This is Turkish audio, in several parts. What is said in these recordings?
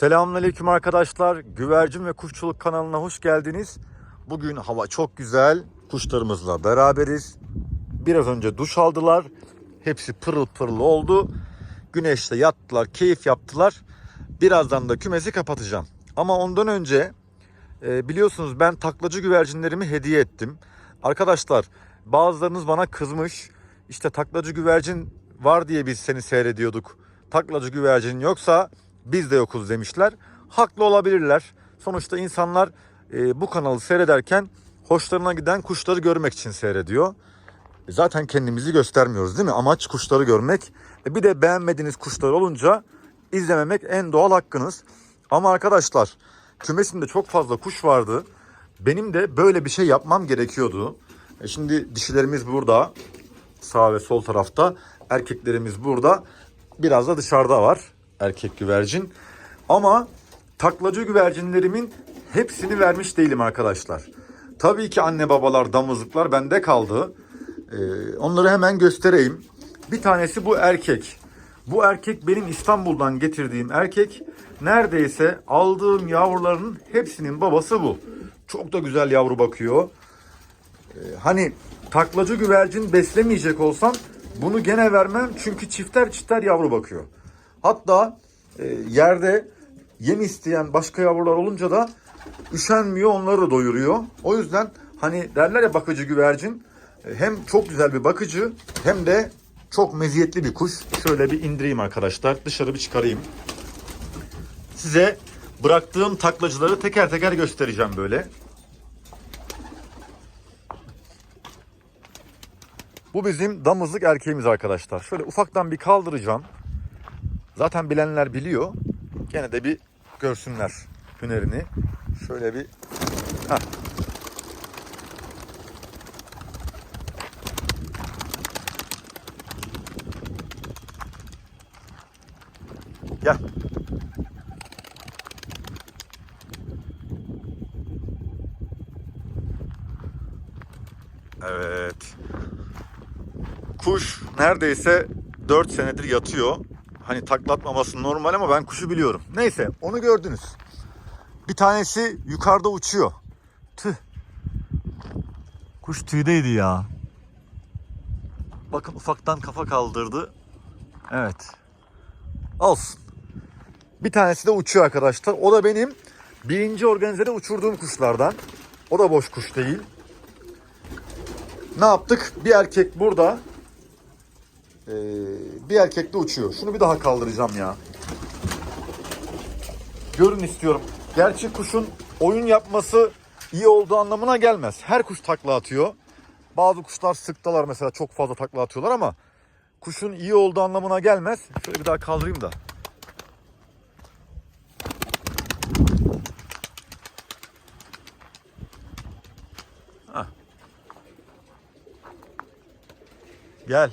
Selamünaleyküm arkadaşlar. Güvercin ve Kuşçuluk kanalına hoş geldiniz. Bugün hava çok güzel. Kuşlarımızla beraberiz. Biraz önce duş aldılar. Hepsi pırıl pırıl oldu. Güneşte yattılar, keyif yaptılar. Birazdan da kümesi kapatacağım. Ama ondan önce e, biliyorsunuz ben taklacı güvercinlerimi hediye ettim. Arkadaşlar bazılarınız bana kızmış. İşte taklacı güvercin var diye biz seni seyrediyorduk. Taklacı güvercin yoksa biz de yokuz demişler. Haklı olabilirler. Sonuçta insanlar e, bu kanalı seyrederken hoşlarına giden kuşları görmek için seyrediyor. E, Zaten kendimizi göstermiyoruz değil mi? Amaç kuşları görmek. E, bir de beğenmediğiniz kuşlar olunca izlememek en doğal hakkınız. Ama arkadaşlar kümesimde çok fazla kuş vardı. Benim de böyle bir şey yapmam gerekiyordu. E, şimdi dişilerimiz burada. Sağ ve sol tarafta. Erkeklerimiz burada. Biraz da dışarıda var erkek güvercin. Ama taklacı güvercinlerimin hepsini vermiş değilim arkadaşlar. Tabii ki anne babalar, damızlıklar bende kaldı. Ee, onları hemen göstereyim. Bir tanesi bu erkek. Bu erkek benim İstanbul'dan getirdiğim erkek. Neredeyse aldığım yavruların hepsinin babası bu. Çok da güzel yavru bakıyor. Ee, hani taklacı güvercin beslemeyecek olsam bunu gene vermem çünkü çifter çifter yavru bakıyor. Hatta e, yerde yem isteyen başka yavrular olunca da üşenmiyor onları doyuruyor. O yüzden hani derler ya bakıcı güvercin e, hem çok güzel bir bakıcı hem de çok meziyetli bir kuş. Şöyle bir indireyim arkadaşlar dışarı bir çıkarayım. Size bıraktığım taklacıları teker teker göstereceğim böyle. Bu bizim damızlık erkeğimiz arkadaşlar. Şöyle ufaktan bir kaldıracağım. Zaten bilenler biliyor. Gene de bir görsünler hünerini. Şöyle bir Heh. Gel. Evet. Kuş neredeyse 4 senedir yatıyor. Hani taklatmaması normal ama ben kuşu biliyorum. Neyse onu gördünüz. Bir tanesi yukarıda uçuyor. Tüh. Kuş tüydeydi ya. Bakın ufaktan kafa kaldırdı. Evet. Olsun. Bir tanesi de uçuyor arkadaşlar. O da benim birinci organizede uçurduğum kuşlardan. O da boş kuş değil. Ne yaptık? Bir erkek burada. Ee, bir erkek de uçuyor. Şunu bir daha kaldıracağım ya. Görün istiyorum. Gerçi kuşun oyun yapması iyi olduğu anlamına gelmez. Her kuş takla atıyor. Bazı kuşlar sıktalar mesela çok fazla takla atıyorlar ama kuşun iyi olduğu anlamına gelmez. Şöyle bir daha kaldırayım da. Hah. Gel.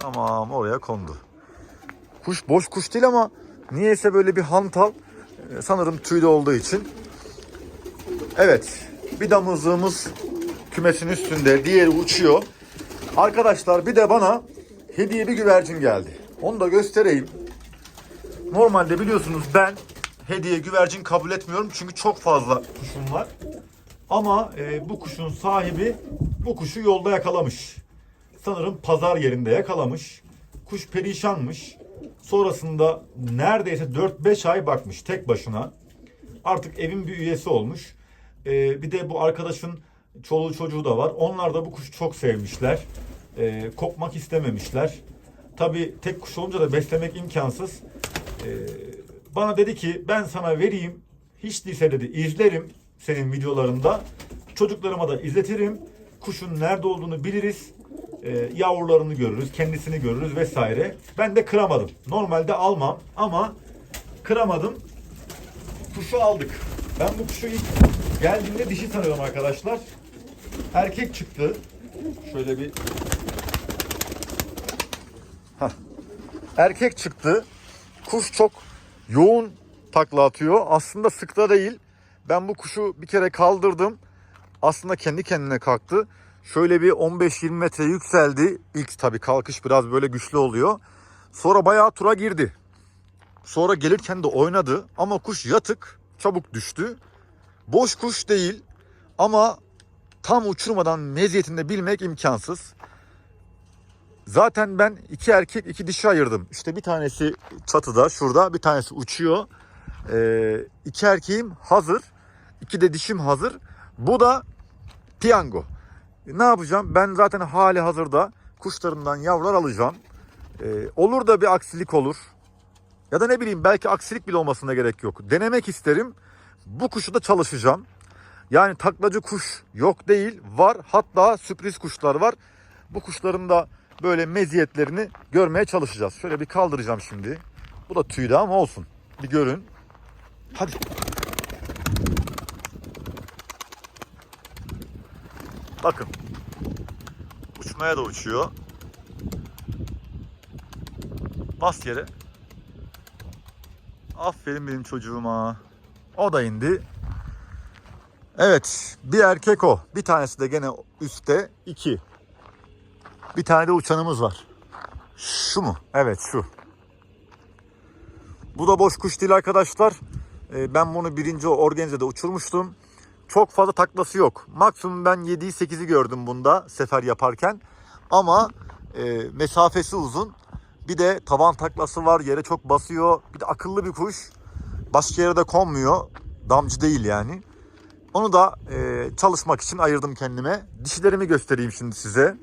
Tamam oraya kondu. Kuş boş kuş değil ama niyeyse böyle bir hantal. Ee, Sanırım tüylü olduğu için. Evet. Bir damızlığımız kümesin üstünde. Diğeri uçuyor. Arkadaşlar bir de bana hediye bir güvercin geldi. Onu da göstereyim. Normalde biliyorsunuz ben hediye güvercin kabul etmiyorum. Çünkü çok fazla kuşum var. Ama e, bu kuşun sahibi bu kuşu yolda yakalamış. Sanırım pazar yerinde yakalamış. Kuş perişanmış. Sonrasında neredeyse 4-5 ay bakmış tek başına. Artık evin bir üyesi olmuş. E, bir de bu arkadaşın çoluğu çocuğu da var. Onlar da bu kuşu çok sevmişler. E, kopmak istememişler. Tabii tek kuş olunca da beslemek imkansız. E, bana dedi ki ben sana vereyim. Hiç değilse dedi izlerim senin videolarında. Çocuklarıma da izletirim. Kuşun nerede olduğunu biliriz. E, yavrularını görürüz, kendisini görürüz vesaire. Ben de kıramadım. Normalde almam ama kıramadım. Kuşu aldık. Ben bu kuşu ilk geldiğinde dişi sanıyorum arkadaşlar. Erkek çıktı. Şöyle bir Hah. Erkek çıktı. Kuş çok yoğun takla atıyor. Aslında sıkta değil. Ben bu kuşu bir kere kaldırdım. Aslında kendi kendine kalktı. Şöyle bir 15-20 metre yükseldi. İlk tabii kalkış biraz böyle güçlü oluyor. Sonra bayağı tura girdi. Sonra gelirken de oynadı ama kuş yatık, çabuk düştü. Boş kuş değil ama tam uçurmadan meziyetinde bilmek imkansız. Zaten ben iki erkek iki dişi ayırdım. İşte bir tanesi çatıda şurada bir tanesi uçuyor. Ee, iki erkeğim hazır. iki de dişim hazır. Bu da piyango. Ne yapacağım? Ben zaten hali hazırda kuşlarından yavrular alacağım. Ee, olur da bir aksilik olur. Ya da ne bileyim belki aksilik bile olmasına gerek yok. Denemek isterim. Bu kuşu da çalışacağım. Yani taklacı kuş yok değil var. Hatta sürpriz kuşlar var. Bu kuşların da böyle meziyetlerini görmeye çalışacağız. Şöyle bir kaldıracağım şimdi. Bu da tüylü ama olsun. Bir görün. Hadi. Bakın. Uçmaya da uçuyor. Bas yere. Aferin benim çocuğuma. O da indi. Evet. Bir erkek o. Bir tanesi de gene üstte. iki. Bir tane de uçanımız var. Şu mu? Evet şu. Bu da boş kuş değil arkadaşlar. Ee, Ben bunu birinci organizede uçurmuştum. Çok fazla taklası yok. Maksimum ben 7'yi 8'i gördüm bunda sefer yaparken. Ama e, mesafesi uzun. Bir de tavan taklası var. Yere çok basıyor. Bir de akıllı bir kuş. Başka yere de konmuyor. Damcı değil yani. Onu da e, çalışmak için ayırdım kendime. Dişilerimi göstereyim şimdi size.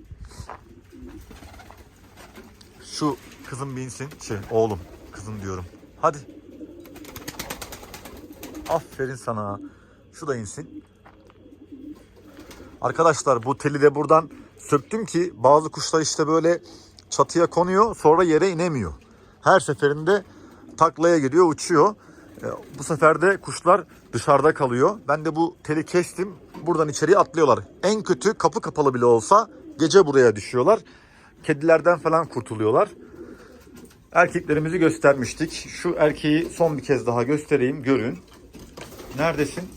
Şu kızım binsin. Şey oğlum. Kızım diyorum. Hadi. Aferin sana. Şu da insin. Arkadaşlar bu teli de buradan söktüm ki bazı kuşlar işte böyle çatıya konuyor sonra yere inemiyor. Her seferinde taklaya giriyor uçuyor. E, Bu sefer de kuşlar dışarıda kalıyor. Ben de bu teli kestim. Buradan içeriye atlıyorlar. En kötü kapı kapalı bile olsa gece buraya düşüyorlar. Kedilerden falan kurtuluyorlar. Erkeklerimizi göstermiştik. Şu erkeği son bir kez daha göstereyim. Görün. Neredesin?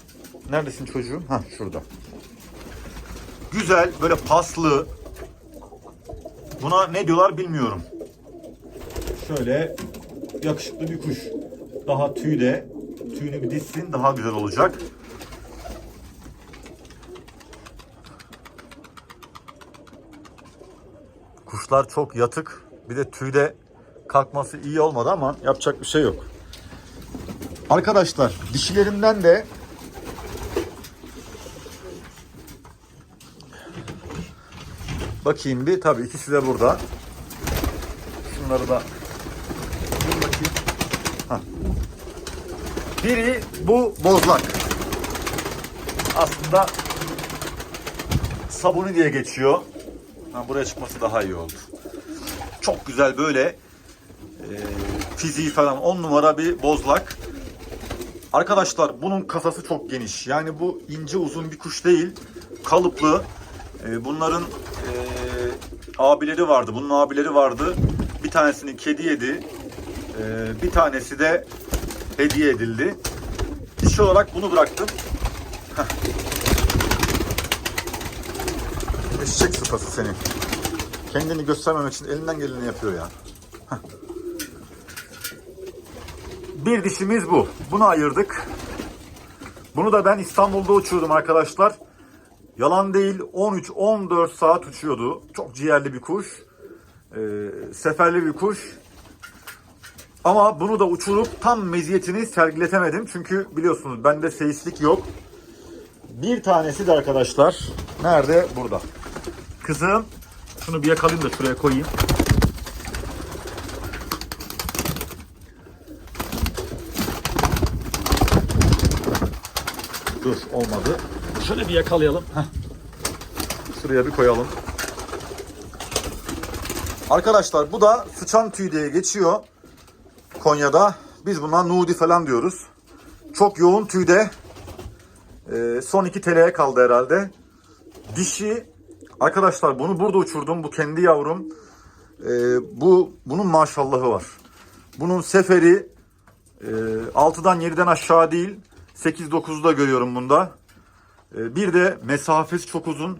Neredesin çocuğum? Ha şurada. Güzel, böyle paslı. Buna ne diyorlar bilmiyorum. Şöyle yakışıklı bir kuş. Daha tüyde. Tüyünü bir dizsin daha güzel olacak. Kuşlar çok yatık. Bir de tüyde kalkması iyi olmadı ama yapacak bir şey yok. Arkadaşlar dişilerinden de bakayım bir tabii ikisi de burada. Şunları da Dur bakayım. Hah. Biri bu bozlak. Aslında sabuni diye geçiyor. Ha, buraya çıkması daha iyi oldu. Çok güzel böyle e, fiziği falan on numara bir bozlak. Arkadaşlar bunun kasası çok geniş. Yani bu ince uzun bir kuş değil. Kalıplı. Ee, bunların e, abileri vardı. Bunun abileri vardı. Bir tanesini kedi yedi. Ee, bir tanesi de hediye edildi. Dişi olarak bunu bıraktım. Eşek sıpası seni. Kendini göstermemek için elinden geleni yapıyor ya. Bir dişimiz bu. Bunu ayırdık. Bunu da ben İstanbul'da uçurdum arkadaşlar. Yalan değil 13-14 saat uçuyordu. Çok ciğerli bir kuş. Ee, seferli bir kuş. Ama bunu da uçurup tam meziyetini sergiletemedim. Çünkü biliyorsunuz bende seyislik yok. Bir tanesi de arkadaşlar. Nerede? Burada. Kızım. Şunu bir yakalayayım da şuraya koyayım. Dur olmadı. Şöyle bir yakalayalım. Heh. Şuraya bir koyalım. Arkadaşlar bu da sıçan tüy diye geçiyor Konya'da. Biz buna nudi falan diyoruz. Çok yoğun tüyde. Ee, son 2 TL'ye kaldı herhalde. Dişi arkadaşlar bunu burada uçurdum. Bu kendi yavrum. Ee, bu bunun maşallahı var. Bunun seferi e, 6'dan 7'den aşağı değil. 8-9'da görüyorum bunda. Ee, bir de mesafesi çok uzun.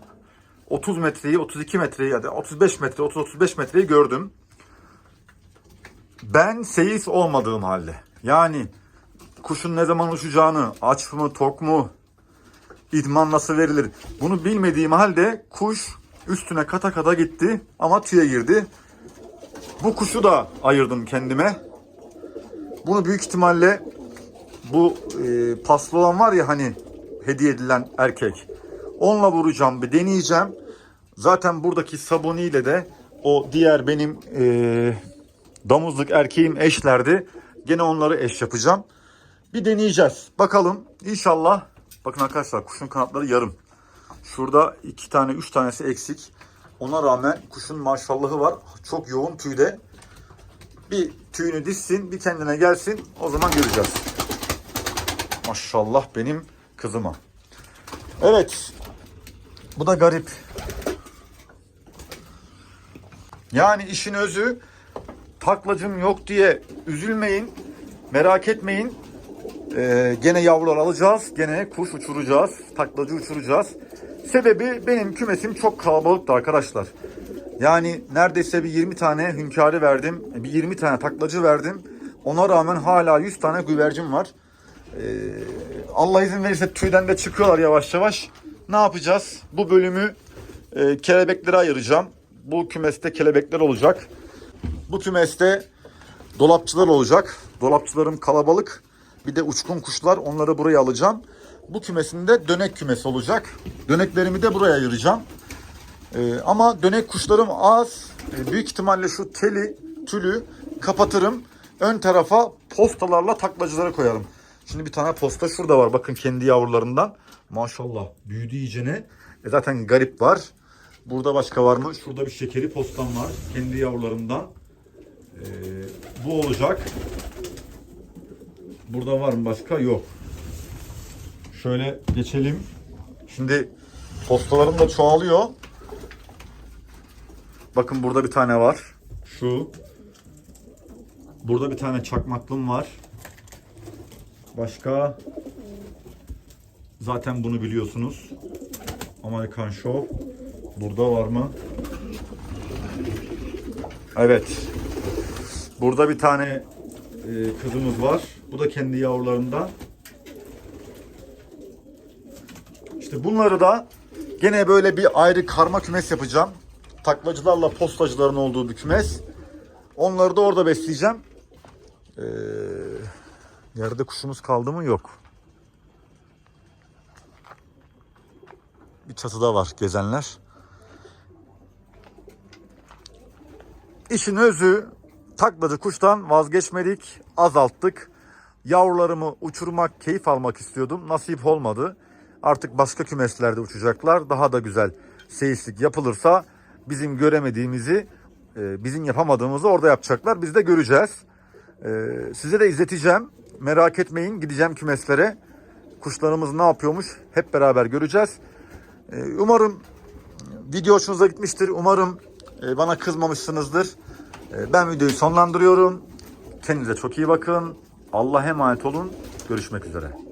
30 metreyi, 32 metreyi ya da 35 metre, 30-35 metreyi gördüm. Ben seyis olmadığım halde. Yani kuşun ne zaman uçacağını, aç mı, tok mu, idman nasıl verilir bunu bilmediğim halde kuş üstüne kata kata gitti ama tüye girdi. Bu kuşu da ayırdım kendime. Bunu büyük ihtimalle bu e, paslı olan var ya hani hediye edilen erkek. Onunla vuracağım bir deneyeceğim. Zaten buradaki sabuniyle de o diğer benim e, damızlık erkeğim eşlerdi. Gene onları eş yapacağım. Bir deneyeceğiz. Bakalım inşallah. Bakın arkadaşlar kuşun kanatları yarım. Şurada iki tane üç tanesi eksik. Ona rağmen kuşun maşallahı var. Çok yoğun tüyde. Bir tüyünü dizsin, bir kendine gelsin. O zaman göreceğiz. Maşallah benim kızıma. Evet. Bu da garip. Yani işin özü taklacım yok diye üzülmeyin. Merak etmeyin. Ee, gene yavrular alacağız. Gene kuş uçuracağız. Taklacı uçuracağız. Sebebi benim kümesim çok kalabalıktı arkadaşlar. Yani neredeyse bir 20 tane hünkârı verdim. Bir 20 tane taklacı verdim. Ona rağmen hala 100 tane güvercin var. Ee, Allah izin verirse tüyden de çıkıyorlar yavaş yavaş. Ne yapacağız? Bu bölümü e, kelebeklere ayıracağım. Bu kümeste kelebekler olacak. Bu kümeste dolapçılar olacak. Dolapçılarım kalabalık. Bir de uçkun kuşlar onları buraya alacağım. Bu kümesinde dönek kümesi olacak. Döneklerimi de buraya ayıracağım. Ee, ama dönek kuşlarım az. Ee, büyük ihtimalle şu teli, tülü kapatırım. Ön tarafa postalarla taklacıları koyarım. Şimdi bir tane posta şurada var. Bakın kendi yavrularından. Maşallah büyüdü iyicene. E zaten garip var. Burada başka var mı? Şurada bir şekeri postam var. Kendi yavrularımdan. Ee, bu olacak. Burada var mı başka? Yok. Şöyle geçelim. Şimdi postalarım da çoğalıyor. Bakın burada bir tane var. Şu. Burada bir tane çakmaklım var. Başka zaten bunu biliyorsunuz. Amerikan Show. Burada var mı? Evet. Burada bir tane e, kızımız var. Bu da kendi yavrularından. İşte bunları da gene böyle bir ayrı karma kümes yapacağım. Taklacılarla postacıların olduğu bir kümes. Onları da orada besleyeceğim. Ee, yerde kuşumuz kaldı mı? Yok. Bir çatıda var gezenler. İşin özü taklacı kuştan vazgeçmedik, azalttık. Yavrularımı uçurmak, keyif almak istiyordum. Nasip olmadı. Artık başka kümeslerde uçacaklar. Daha da güzel seyislik yapılırsa bizim göremediğimizi, e, bizim yapamadığımızı orada yapacaklar. Biz de göreceğiz. E, Size de izleteceğim. Merak etmeyin. Gideceğim kümeslere. Kuşlarımız ne yapıyormuş hep beraber göreceğiz. E, Umarım video hoşunuza gitmiştir. Umarım e, bana kızmamışsınızdır. E, Ben videoyu sonlandırıyorum. Kendinize çok iyi bakın. Allah'a emanet olun. Görüşmek üzere.